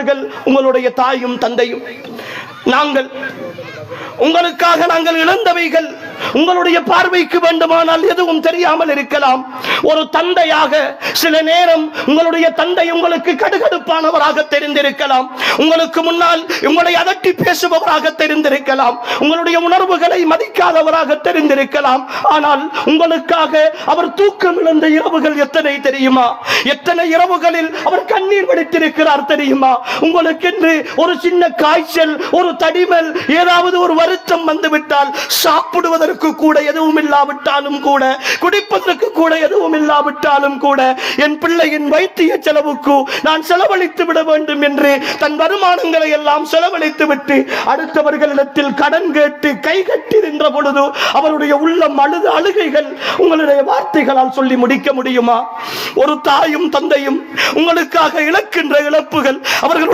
அவர்கள் உங்களுடைய தாயும் தந்தையும். நாங்கள் உங்களுக்காக நாங்கள் இழந்தவைகள். உங்களுடைய பார்வைக்கு வேண்டுமானால் எதுவும் தெரியாமல் இருக்கலாம். ஒரு தந்தையாக சில நேரம் உங்களுடைய தந்தை உங்களுக்கு கடுகடுப்பானவராக தெரிந்திருக்கலாம். உங்களுக்கு முன்னால் உங்களை அதட்டி பேசுபவராக தெரிந்திருக்கலாம். உங்களுடைய உணர்வுகளை மதிக்காதவராக தெரிந்திருக்கலாம். ஆனால் உங்களுக்காக அவர் தூக்கம் இழந்த இரவுகள் எத்தனை தெரியுமா? எத்தனை இரவுகளில் அவர் கண்ணீர் வடித்திருக்கிறார் தெரியுமா? உங்களுக்கென்று ஒரு சின்ன காய்ச்சல் ஒரு தடிமல் ஏதாவது ஒரு வருத்தம் வந்துவிட்டால் சாப்பிடுவதற்கு கூட எதுவும் இல்லாவிட்டாலும் கூட குடிப்பதற்கு கூட எதுவும் இல்லாவிட்டாலும் கூட என் பிள்ளையின் வைத்திய செலவுக்கு நான் செலவழித்து விட வேண்டும் என்று தன் வருமானங்களை எல்லாம் செலவழித்து விட்டு அடுத்தவர்களிடத்தில் கடன் கேட்டு கை கட்டி நின்ற பொழுது அவருடைய உள்ளம் அழுது அழுகைகள் உங்களுடைய வார்த்தைகளால் சொல்லி முடிக்க முடியுமா? ஒரு தாயும் தந்தையும் உங்களுக்காக இழக்கின்ற இழப்புகள் அவர்கள்